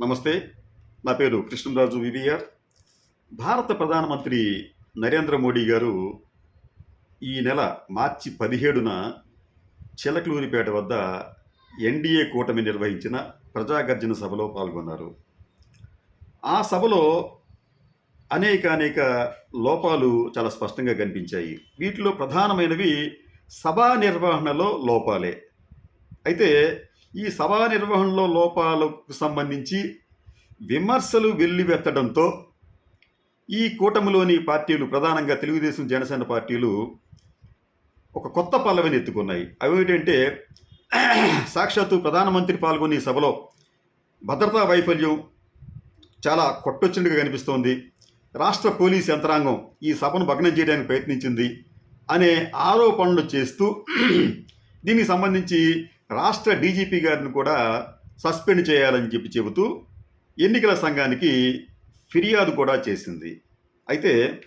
నమస్తే నా పేరు కృష్ణరాజు వివిఆర్. భారత ప్రధానమంత్రి నరేంద్ర మోడీ గారు ఈ నెల మార్చి పదిహేడున చిలకలూరిపేట వద్ద ఎన్డీఏ కూటమి నిర్వహించిన ప్రజాగర్జన సభలో పాల్గొన్నారు. ఆ సభలో అనేక అనేక లోపాలు చాలా స్పష్టంగా కనిపించాయి. వీటిలో ప్రధానమైనవి సభా నిర్వహణలో లోపాలే. అయితే ఈ సభా నిర్వహణలో లోపాలకు సంబంధించి విమర్శలు వెల్లువెత్తడంతో ఈ కూటమిలోని పార్టీలు ప్రధానంగా తెలుగుదేశం జనసేన పార్టీలు ఒక కొత్త పల్లవిని ఎత్తుకున్నాయి. అవి ఏంటంటే సాక్షాత్తు ప్రధానమంత్రి పాల్గొని సభలో భద్రతా వైఫల్యం చాలా కొట్టొచ్చినట్టుగా కనిపిస్తోంది. రాష్ట్ర పోలీస్ యంత్రాంగం ఈ సభను భగ్నం చేయడానికి ప్రయత్నించింది అనే ఆరోపణలు చేస్తూ దీనికి సంబంధించి రాష్ట్ర డీజీపీ గారిని కూడా సస్పెండ్ చేయాలని చెప్పి చెబుతూ ఎన్నికల సంఘానికి ఫిర్యాదు కూడా చేసింది. అయితే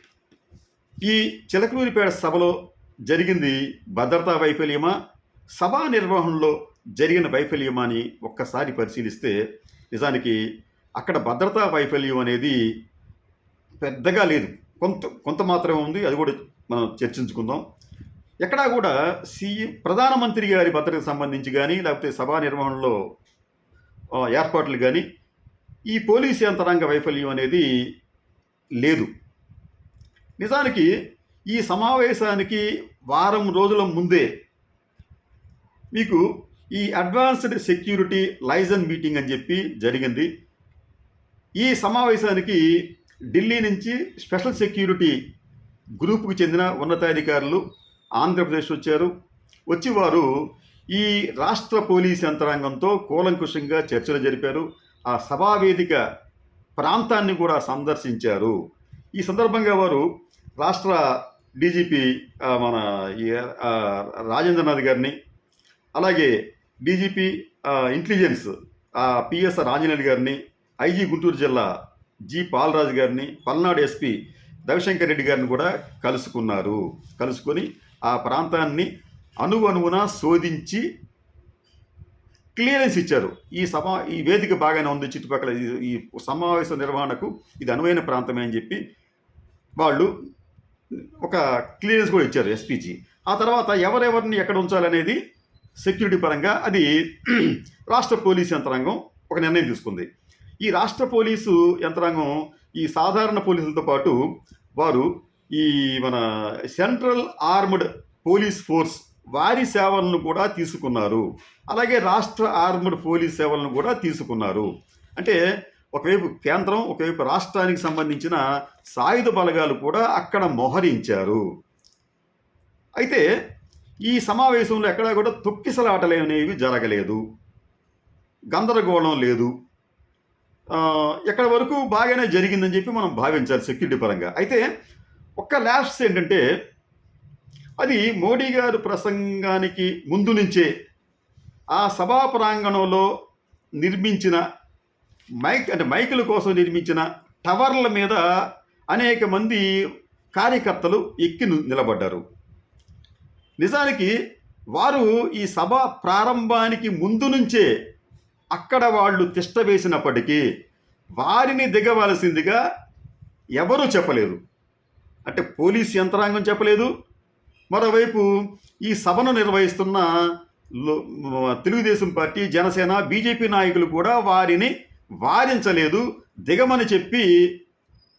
ఈ చిలకలూరిపేట సభలో జరిగింది భద్రతా వైఫల్యమా? సభా నిర్వహణలో జరిగిన వైఫల్యమా అని ఒక్కసారి పరిశీలిస్తే నిజానికి అక్కడ భద్రతా వైఫల్యం అనేది పెద్దగా లేదు. కొంత కొంత మాత్రమే ఉంది. అది కూడా మనం చర్చించుకుందాం. ఎక్కడా కూడా సీఎం ప్రధానమంత్రి గారి భద్రతకు సంబంధించి కానీ లేకపోతే సభా నిర్వహణలో ఏర్పాట్లు కానీ ఈ పోలీస్ యంత్రాంగ వైఫల్యం అనేది లేదు. నిజానికి ఈ సమావేశానికి వారం రోజుల ముందే మీకు ఈ అడ్వాన్స్డ్ సెక్యూరిటీ లైజన్ మీటింగ్ అని చెప్పి జరిగింది. ఈ సమావేశానికి ఢిల్లీ నుంచి స్పెషల్ సెక్యూరిటీ గ్రూప్కు చెందిన ఉన్నతాధికారులు ఆంధ్రప్రదేశ్ వచ్చారు. వచ్చి వారు ఈ రాష్ట్ర పోలీస్ యంత్రాంగంతో కూలంకుషంగా చర్చలు జరిపారు. ఆ సభావేదిక ప్రాంతాన్ని కూడా సందర్శించారు. ఈ సందర్భంగా వారు రాష్ట్ర డీజీపీ మన రాజేంద్రనాథ్ గారిని అలాగే డీజీపీ ఇంటెలిజెన్స్ పిఎస్ఆర్ ఆంజనేయులు గారిని ఐజీ గుంటూరు జిల్లా జి పాలరాజు గారిని పల్నాడు ఎస్పీ రవిశంకర్ రెడ్డి గారిని కూడా కలుసుకున్నారు. కలుసుకొని ఆ ప్రాంతాన్ని అణువణువున శోధించి క్లియరెన్స్ ఇచ్చారు. ఈ సమా ఈ వేదిక బాగానే ఉంది చుట్టుపక్కల. ఈ- సమావేశ నిర్వహణకు ఇది అనువైన ప్రాంతమే అని చెప్పి వాళ్ళు ఒక క్లియరెన్స్ కూడా ఇచ్చారు ఎస్పీజీ. ఆ తర్వాత ఎవరెవరిని ఎక్కడ ఉంచాలనేది సెక్యూరిటీ పరంగా అది రాష్ట్ర పోలీసు యంత్రాంగం ఒక నిర్ణయం తీసుకుంది. ఈ రాష్ట్ర పోలీసు యంత్రాంగం ఈ సాధారణ పోలీసులతో పాటు వారు ఈ మన సెంట్రల్ ఆర్మ్డ్ పోలీస్ ఫోర్స్ వారి సేవలను కూడా తీసుకున్నారు. అలాగే రాష్ట్ర ఆర్మ్డ్ పోలీస్ సేవలను కూడా తీసుకున్నారు. అంటే ఒకవైపు కేంద్రం ఒకవైపు రాష్ట్రానికి సంబంధించిన సాయుధ బలగాలు కూడా అక్కడ మోహరించారు. అయితే ఈ సమావేశంలో ఎక్కడా కూడా తొక్కిసలాటలు అనేవి జరగలేదు. గందరగోళం లేదు. ఎక్కడ ఎక్కడి వరకు బాగానే జరిగిందని చెప్పి మనం భావించాలి సెక్యూరిటీ పరంగా. అయితే ఒక్క ల్యాబ్స్ ఏంటంటే అది మోడీ గారు ప్రసంగానికి ముందు నుంచే ఆ సభా ప్రాంగణంలో నిర్మించిన మైక్ అంటే మైకుల కోసం నిర్మించిన టవర్ల మీద అనేక మంది కార్యకర్తలు ఎక్కి నిలబడ్డారు. నిజానికి వారు ఈ సభ ప్రారంభానికి ముందు నుంచే అక్కడ వాళ్ళు తిష్ట వేసినప్పటికీ వారిని దిగవలసిందిగా ఎవరూ చెప్పలేదు. అంటే పోలీస్ యంత్రాంగం చెప్పలేదు. మరోవైపు ఈ సభను నిర్వహిస్తున్న తెలుగుదేశం పార్టీ జనసేన బీజేపీ నాయకులు కూడా వారిని వారించలేదు దిగమని చెప్పి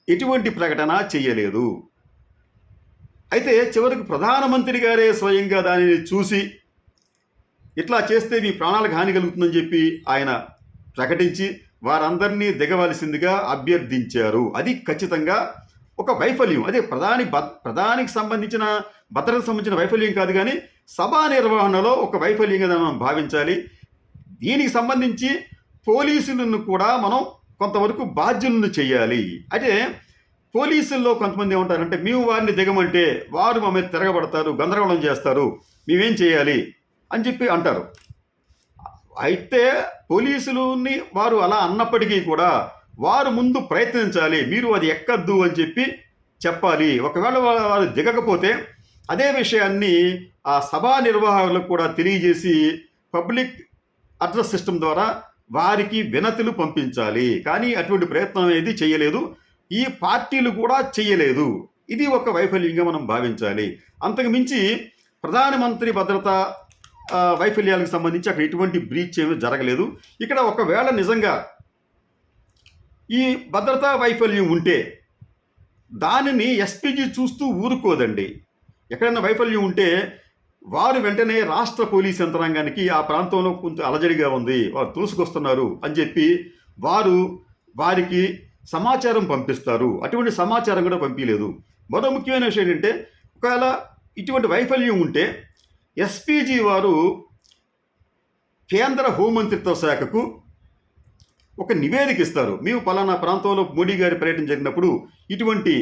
ఎటువంటి ప్రకటన చేయలేదు. అయితే చివరికి ప్రధానమంత్రి గారే స్వయంగా దానిని చూసి ఇట్లా చేస్తే మీ ప్రాణాలకు హాని కలుగుతుందని చెప్పి ఆయన ప్రకటించి వారందరినీ దిగవలసిందిగా అభ్యర్థించారు. అది ఖచ్చితంగా ఒక వైఫల్యం. అదే ప్రధాని భ- ప్రధానికి సంబంధించిన భద్రతకు సంబంధించిన వైఫల్యం కాదు కానీ సభా నిర్వహణలో ఒక వైఫల్యంగా మనం భావించాలి. దీనికి సంబంధించి పోలీసులను కూడా మనం కొంతవరకు బాధ్యులను చేయాలి. అయితే పోలీసుల్లో కొంతమంది ఏమంటారంటే మేము వారిని దిగమంటే వారు మా మీద తిరగబడతారు గందరగోళం చేస్తారు మేమేం చేయాలి? అని చెప్పి అంటారు. అయితే పోలీసులని వారు అలా అన్నప్పటికీ కూడా వారు ముందు ప్రయత్నించాలి మీరు అది ఎక్కద్దు అని చెప్పి చెప్పాలి. ఒకవేళ వారు దిగకపోతే అదే విషయాన్ని ఆ సభా నిర్వాహకులకు కూడా తెలియజేసి పబ్లిక్ అడ్రస్ సిస్టమ్ ద్వారా వారికి వినతులు పంపించాలి. కానీ అటువంటి ప్రయత్నం అనేది చేయలేదు. ఈ పార్టీలు కూడా చేయలేదు. ఇది ఒక వైఫల్యంగా మనం భావించాలి. అంతకుమించి ప్రధానమంత్రి భద్రత వైఫల్యాలకు సంబంధించి అక్కడ ఎటువంటి బ్రీచ్ ఏమీ జరగలేదు. ఇక్కడ ఒకవేళ నిజంగా ఈ భద్రతా వైఫల్యం ఉంటే దానిని ఎస్పీజీ చూస్తూ ఊరుకోదండి. ఎక్కడైనా వైఫల్యం ఉంటే వారు వెంటనే రాష్ట్ర పోలీస్ యంత్రాంగానికి ఆ ప్రాంతంలో కొంత అలజడిగా ఉంది వారు తోసుకొస్తున్నారు అని చెప్పి వారు వారికి సమాచారం పంపిస్తారు. అటువంటి సమాచారం కూడా పంపించలేదు మరో ముఖ్యమైన విషయం ఏంటంటే ఒకవేళ ఇటువంటి వైఫల్యం ఉంటే ఎస్పీజీ వారు కేంద్ర హోంమంత్రిత్వ శాఖకు ఒక నివేదిక ఇస్తారు. మేము పలానా ప్రాంతంలో మోడీ గారి పర్యటన జరిగినప్పుడు ఇటువంటి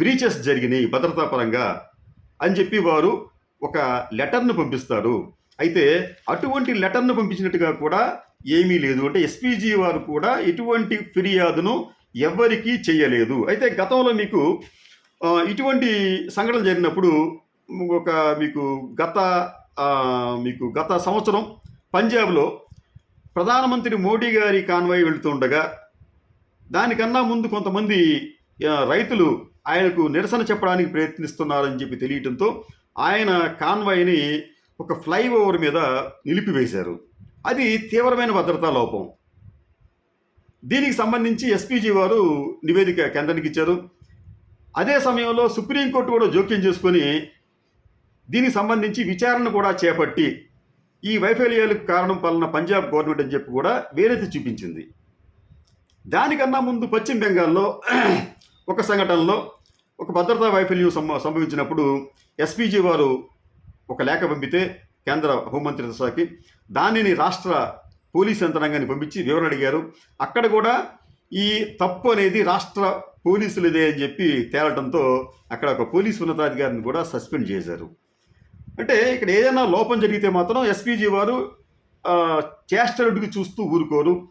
బ్రీచెస్ జరిగినాయి భద్రతా పరంగా అని చెప్పి వారు ఒక లెటర్ను పంపిస్తారు. అయితే అటువంటి లెటర్ను పంపించినట్టుగా కూడా ఏమీ లేదు. అంటే ఎస్పీజీ వారు కూడా ఎటువంటి ఫిర్యాదును ఎవ్వరికీ చేయలేదు. అయితే గతంలో మీకు ఇటువంటి సంఘటన జరిగినప్పుడు ఒక మీకు గత మీకు గత సంవత్సరం పంజాబ్లో ప్రధానమంత్రి మోడీ గారి కాన్వాయ్ వెళుతుండగా దానికన్నా ముందు కొంతమంది రైతులు ఆయనకు నిరసన చెప్పడానికి ప్రయత్నిస్తున్నారని చెప్పి తెలియటంతో ఆయన కాన్వాయ్ని ఒక ఫ్లైఓవర్ మీద నిలిపివేశారు. అది తీవ్రమైన భద్రతా లోపం. దీనికి సంబంధించి ఎస్పీజీ వారు నివేదిక కేంద్రానికి ఇచ్చారు. అదే సమయంలో సుప్రీంకోర్టు కూడా జోక్యం చేసుకొని దీనికి సంబంధించి విచారణ కూడా చేపట్టి ఈ వైఫల్యాలకు కారణం పలన పంజాబ్ గవర్నమెంట్ అని చెప్పి కూడా వేరేది చూపించింది. దానికన్నా ముందు పశ్చిమ బెంగాల్లో ఒక సంఘటనలో ఒక భద్రతా వైఫల్యం సంభవించినప్పుడు ఎస్పీజీ వారు ఒక లేఖ పంపితే కేంద్ర హోంమంత్రిత్వ శాఖకి దానిని రాష్ట్ర పోలీస్ యంత్రాంగాన్ని పంపించి వివరణ అడిగారు. అక్కడ కూడా ఈ తప్పు అనేది రాష్ట్ర పోలీసులదే అని చెప్పి తేలటంతో అక్కడ ఒక పోలీస్ ఉన్నతాధికారిని కూడా సస్పెండ్ చేశారు. అంటే ఇక్కడ ఏదైనా లోపం జరిగితే మాత్రం ఎస్పీజీ వారు చేష్టలుడికి చూస్తూ ఊరుకోరు.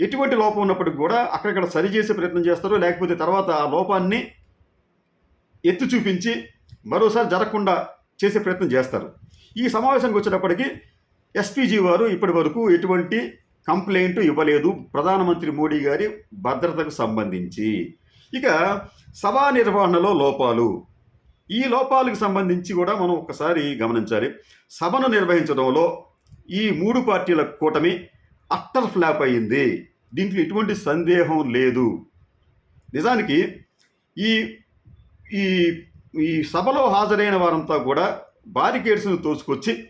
ఎటువంటి లోపం ఉన్నప్పటికి కూడా అక్కడక్కడ సరిచేసే ప్రయత్నం చేస్తారు. లేకపోతే తర్వాత ఆ లోపాన్ని ఎత్తి చూపించి మరోసారి జరగకుండా చేసే ప్రయత్నం చేస్తారు. ఈ సమావేశానికి వచ్చేటప్పటికి ఎస్పీజీ వారు ఇప్పటి వరకు ఎటువంటి కంప్లైంట్ ఇవ్వలేదు. ప్రధానమంత్రి మోడీ గారి భద్రతకు సంబంధించి. ఇక సభా నిర్వహణలో లోపాలు. ఈ లోపాలకు సంబంధించి కూడా మనం ఒకసారి గమనించాలి. సభను నిర్వహించడంలో ఈ మూడు పార్టీల కూటమి అట్టర్ ఫ్లాప్ అయింది దీంట్లో ఎటువంటి సందేహం లేదు. నిజానికి ఈ ఈ ఈ సభలో హాజరైన వారంతా కూడా బారికేడ్స్ను తోసుకొచ్చి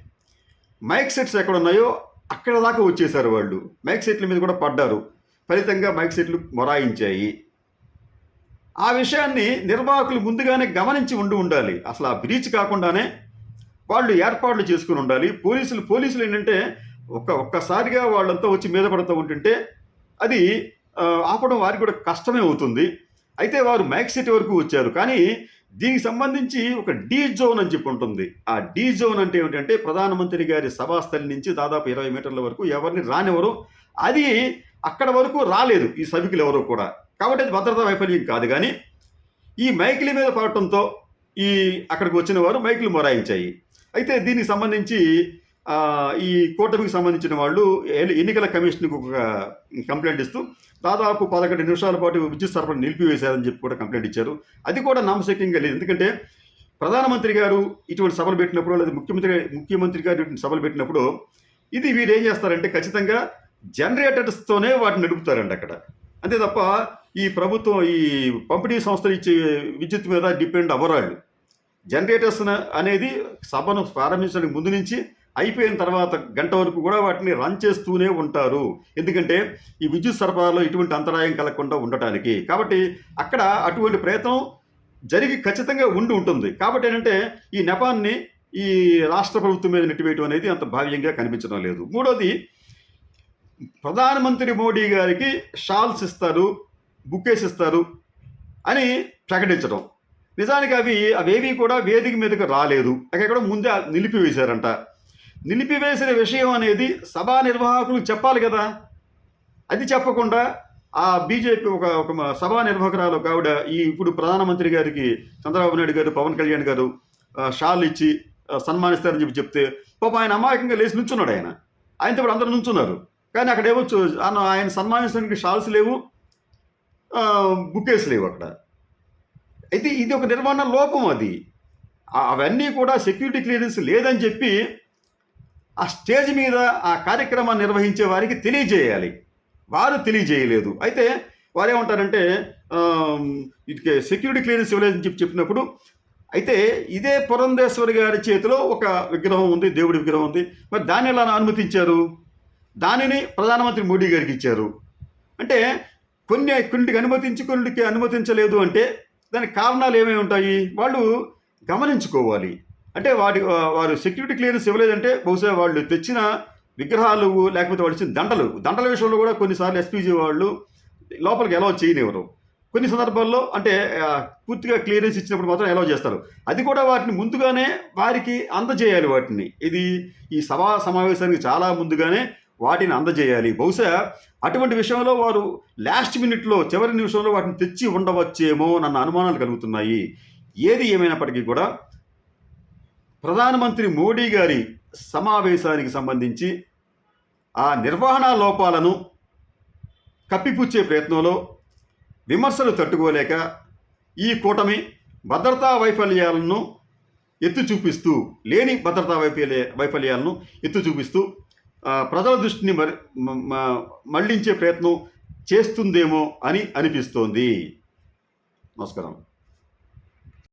మైక్ సెట్స్ ఎక్కడ ఉన్నాయో అక్కడ దాకా వచ్చేసారు వాళ్ళు. మైక్ సెట్ల మీద కూడా పడ్డారు. ఫలితంగా మైక్ సెట్లు మొరాయించాయి. ఆ విషయాన్ని నిర్వాహకులు ముందుగానే గమనించి ఉండి ఉండాలి. అసలు ఆ బ్రీచ్ కాకుండానే వాళ్ళు ఏర్పాట్లు చేసుకుని ఉండాలి. పోలీసులు పోలీసులు ఏంటంటే ఒక్క ఒక్కసారిగా వాళ్ళంతా వచ్చి మీద పడుతూ ఉంటుంటే అది ఆపడం వారికి కూడా కష్టమే అవుతుంది. అయితే వారు మైక్ సిటీ వరకు వచ్చారు. కానీ దీనికి సంబంధించి ఒక డీ జోన్ అని చెప్పి ఉంటుంది. ఆ డీ జోన్ అంటే ఏమిటంటే ప్రధానమంత్రి గారి సభాస్థలి నుంచి దాదాపు ఇరవై మీటర్ల వరకు ఎవరిని రానివ్వరు. అది అక్కడ వరకు రాలేదు. ఈ సభికులు ఎవరు కూడా. కాబట్టి అది భద్రతా వైఫల్యం కాదు కానీ ఈ మైకిలి మీద పడటంతో ఈ అక్కడికి వచ్చిన వారు మైకులు మొరాయించాయి. అయితే దీనికి సంబంధించి ఈ కూటమికి సంబంధించిన వాళ్ళు ఎన్నికల కమిషన్కి ఒక కంప్లైంట్ ఇస్తూ దాదాపు పదకొండు నిమిషాల పాటు విద్యుత్ సరఫరా నిలిపివేశారని చెప్పి కూడా కంప్లైంట్ ఇచ్చారు. అది కూడా నామశక్యంగా లేదు. ఎందుకంటే ప్రధానమంత్రి గారు ఇటువంటి సభలు పెట్టినప్పుడు లేదా ముఖ్యమంత్రి ముఖ్యమంత్రి గారు ఇటువంటి సభలు పెట్టినప్పుడు ఇది వీరు ఏం చేస్తారంటే ఖచ్చితంగా జనరేటర్స్తోనే వాటిని నడుపుతారండి అక్కడ. అంతే తప్ప ఈ ప్రభుత్వం ఈ పంపిణీ సంస్థలు ఇచ్చే విద్యుత్ మీద డిపెండ్ అవ్వరాళ్ళు. జనరేటర్స్ అనేది సభను ప్రారంభించడానికి ముందు నుంచి అయిపోయిన తర్వాత గంట వరకు కూడా వాటిని రన్ చేస్తూనే ఉంటారు. ఎందుకంటే ఈ విద్యుత్ సరఫరాలో ఇటువంటి అంతరాయం కలగకుండా ఉండటానికి. కాబట్టి అక్కడ అటువంటి ప్రయత్నం జరిగి ఖచ్చితంగా ఉండి ఉంటుంది. కాబట్టి ఏంటంటే ఈ నెపాన్ని ఈ రాష్ట్ర ప్రభుత్వం మీద నెట్టివేయటం అనేది అంత భావ్యంగా కనిపించడం లేదు. మూడోది ప్రధానమంత్రి మోడీ గారికి షాల్స్ ఇస్తారు. బుక్ వేసిస్తారు అని ప్రకటించడం. నిజానికి అవి అవేవి కూడా వేదిక మీదకి రాలేదు. అక్కడ ముందే నిలిపివేశారంట. నిలిపివేసిన విషయం అనేది సభా నిర్వాహకులు చెప్పాలి కదా. అది చెప్పకుండా ఆ బీజేపీ ఒక ఒక సభా నిర్వాహకురాలు ఒక ఆవిడ ఈ ఇప్పుడు ప్రధానమంత్రి గారికి చంద్రబాబు నాయుడు గారు పవన్ కళ్యాణ్ గారు షాల్ ఇచ్చి సన్మానిస్తారని చెప్పి చెప్తే పాప ఆయన అమాయకంగా లేచి నుంచున్నాడు ఆయన. ఆయనతో ఇప్పుడు అందరూ నుంచున్నారు. కానీ అక్కడేమో ఏమో ఆయన- సన్మానించడానికి షాల్స్ లేవు. బుకేస్ లేవు అక్కడ. అయితే ఇది ఒక నిర్వహణ లోపం అది. అవన్నీ కూడా సెక్యూరిటీ క్లియరెన్స్ లేదని చెప్పి ఆ స్టేజ్ మీద ఆ కార్యక్రమాన్ని నిర్వహించే వారికి తెలియజేయాలి. వారు తెలియజేయలేదు. అయితే వారు ఏమంటారంటే ఆమ్, సెక్యూరిటీ క్లియరెన్స్ ఇవ్వలేదని చెప్పి చెప్పినప్పుడు అయితే ఇదే పురంధేశ్వరి గారి చేతిలో ఒక విగ్రహం ఉంది దేవుడి విగ్రహం ఉంది. మరి దాన్ని ఎలా అనుమతించారు? దానిని ప్రధానమంత్రి మోడీ గారికి ఇచ్చారు. అంటే కొన్ని కొన్నిటికి అనుమతించి కొన్నిటికి అనుమతించలేదు అంటే దానికి కారణాలు ఏమేమి ఉంటాయి? వాళ్ళు గమనించుకోవాలి. అంటే వాటి వారు సెక్యూరిటీ క్లియరెన్స్ ఇవ్వలేదంటే బహుశా వాళ్ళు తెచ్చిన విగ్రహాలు లేకపోతే వాళ్ళు ఇచ్చిన దండలు దండల విషయంలో కూడా కొన్నిసార్లు ఎస్పీజీ వాళ్ళు లోపలికి ఎలా చేయనివ్వరు. కొన్ని సందర్భాల్లో అంటే పూర్తిగా క్లియరెన్స్ ఇచ్చినప్పుడు మాత్రం ఎలా చేస్తారు. అది కూడా వాటిని ముందుగానే వారికి అందజేయాలి వాటిని. ఇది ఈ సభా సమావేశానికి చాలా ముందుగానే వాటిని అందజేయాలి. బహుశా అటువంటి విషయంలో వారు లాస్ట్ మినిట్లో చివరి నిమిషంలో వాటిని తెచ్చి ఉండవచ్చేమో నన్న అనుమానాలు కలుగుతున్నాయి. ఏది ఏమైనప్పటికీ కూడా ప్రధానమంత్రి మోడీ గారి సమావేశానికి సంబంధించి ఆ నిర్వహణ లోపాలను కప్పిపుచ్చే ప్రయత్నంలో విమర్శలు తట్టుకోలేక ఈ కూటమి భద్రతా వైఫల్యాలను ఎత్తు చూపిస్తూ లేని భద్రతా వైఫల్య వైఫల్యాలను ఎత్తు చూపిస్తూ ప్రజల దృష్టిని మరి మళ్ళించే ప్రయత్నం చేస్తుందేమో అని అనిపిస్తోంది. నమస్కారం.